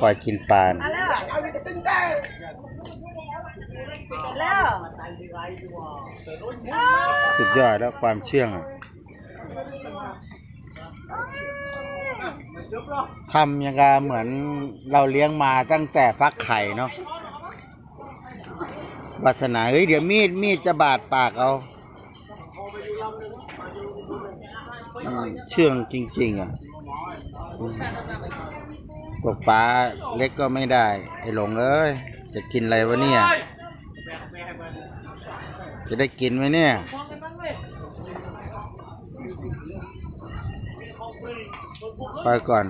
คอยกินปลาสุดยอดแล้วความเชื่องทำยังไงเหมือนเราเลี้ยงมาตั้งแต่ฟักไข่เนาะวัฒนาเฮ้ยเดี๋ยวมีดมีดจะบาดปากเอา เชื่องจริง ๆ อะอืมตกปลาเล็กก็ไม่ได้ ไอ้หลงเอ้ย จะกินอะไรวะเนี่ย จะได้กินไหมเนี่ย ไปก่อน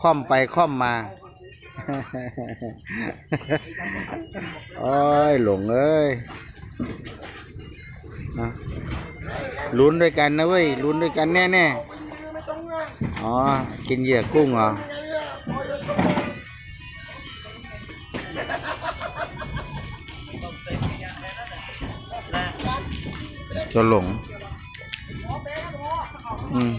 ค่อมไปค่อมมาโอ้ยหลงเอ้ยนะ ลุ้นด้วยกันนะเว้ยลุ้นด้วยกันแน่ๆอ๋อ กินเหยื่อกุ้งเหรอจะหลง อืม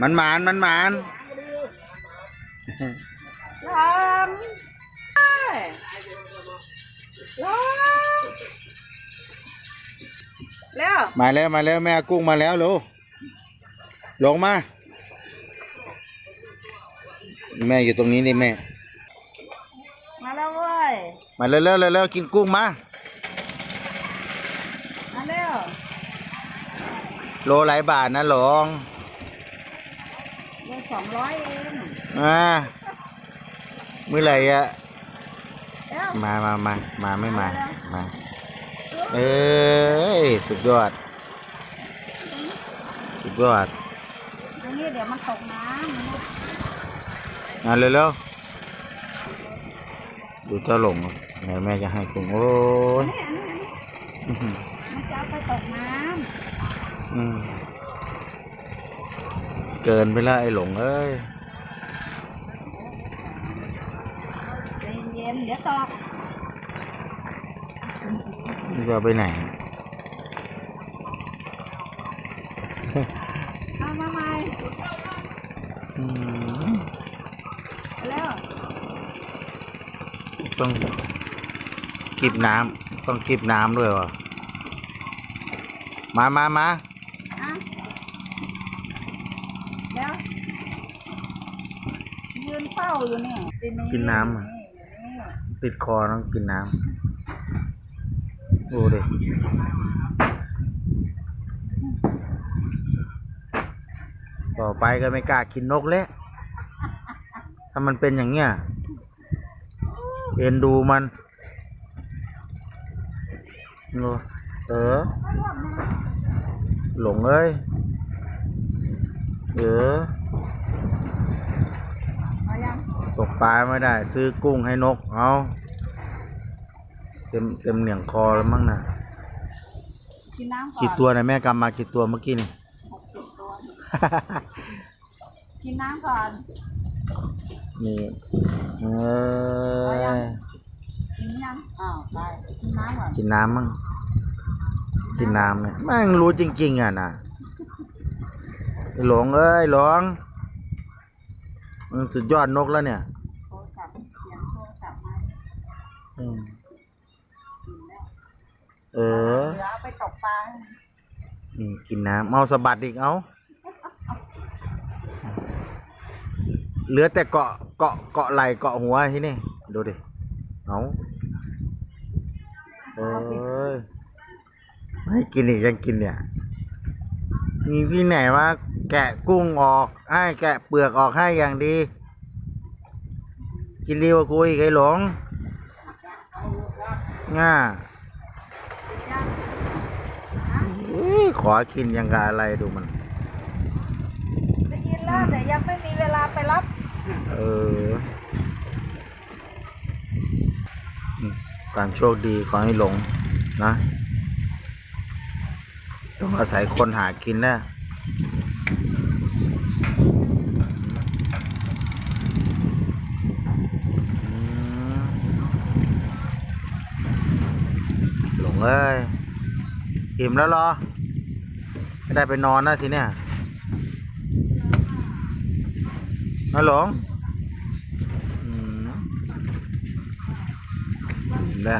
มันหมานมันหมาน ลองลองแล้วมาแล้วมาแล้วแม่กุ้งมาแล้วลูกลงมา แม่อยู่ตรงนี้นี่แม่ มาแล้วเว้ยมาเร็วๆเร็วๆกินกุ้งมา มาแล้ว โลหลายบาทนะหลงเงินสองร้อยเองอ่าเมื่อไหร่อะแล้ว มามามามาไม่มา มา เอ้ย สุดยอด สุดยอดอันนี้เดี๋ยวมันตกน้ำมันมาเร็วๆดูเจ้าหลงไหนแม่จะให้กุ้งโอ้ยนี่อันนี้อันนี้อื้อหือมันจะเอาไปตกน้อืมเกินไปแล้วไอ้หลงเอ้ยำใจเย็นๆเดี๋ยวตกมัน จะเอาไปไหนเอามาใหม่อืมแล้วต้องกิบน้ำต้องกิบน้ำด้วยวะมามามาอะแล้วยืนเฝ้าอยู่นี่กินน้ำอะนี่อยู่นี่ติดคอต้องกินน้ำ ดูดิต่อไปก็ไม่กล้ากินนกแล้ว ถ้ามันเป็นอย่างเงี้ย เอ็นดูมันโอ้เออ หลงเอ้ย เออ ตกปลาไม่ได้ ซื้อกุ้งให้นก เอา เต็มเต็มเหนียงคอแล้วมั้งนะกินน้ำก่อนกี่ตัวนะแม่กำมากี่ตัวเมื่อกี้นี่ หกสิบตัว กินน้ำก่อน นี่เออกินยังอ้าวไปกินน้ำก่อนกินน้ำมั่งกินน้ำเนี่ยแม่งรู้จริง ๆ อะนะไอ้หลงเอ้ยหลงมันสุดยอดนกแล้วเนี่ย โทรศัพท์เสียงโทรศัพท์มา อืม กินแล้ว เออเหลือเอาไปตกปลาอืมกินน้ำเอาสะบัดอีกเอาเหลือแต่เกาะเกาะเกาะไหลเกาะหัวที่นี่ดูดิเอาเอ้ยให้กินอีกยังกินเนี่ย มีที่ไหนว่า แกะกุ้งออกให้แกะเปลือกออกให้อย่างดี กินดีกว่ากูอีกไอ้หลงง่า อุ๊ย ขอกินยังกะอะไรดูมันได้ยินแล้วแต่ยังไม่มีเวลาไปรับเอออืมความโชคดีขอให้หลงนะ ต้องอาศัยคนหากินนะอืมหลงเอ้ยอิ่มแล้วเหรอ ไม่ได้ไปนอนนะทีเนี้ยนะหลงอือได้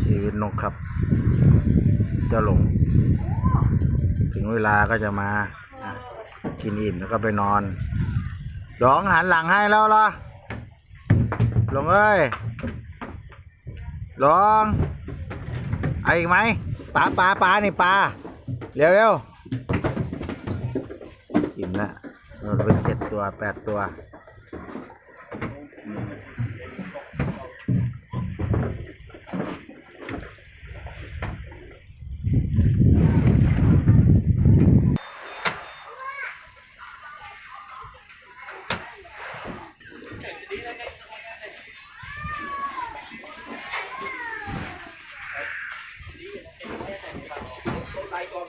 ชีวิตนกครับเจ้าหลง ถึงเวลาก็จะมา กินอิ่มแล้วก็ไปนอน หลงหันหลังให้แล้วเหรอหลงเอ้ยหลงไออีกไหมปลาปลาปลานี่ปลาเร็วเร็วอิ่มละเราเป็นเจ็ดตัวแปดตัว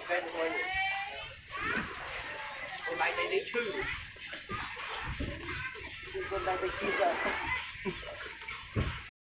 2020. Well, I think they too. Well, I think he's a...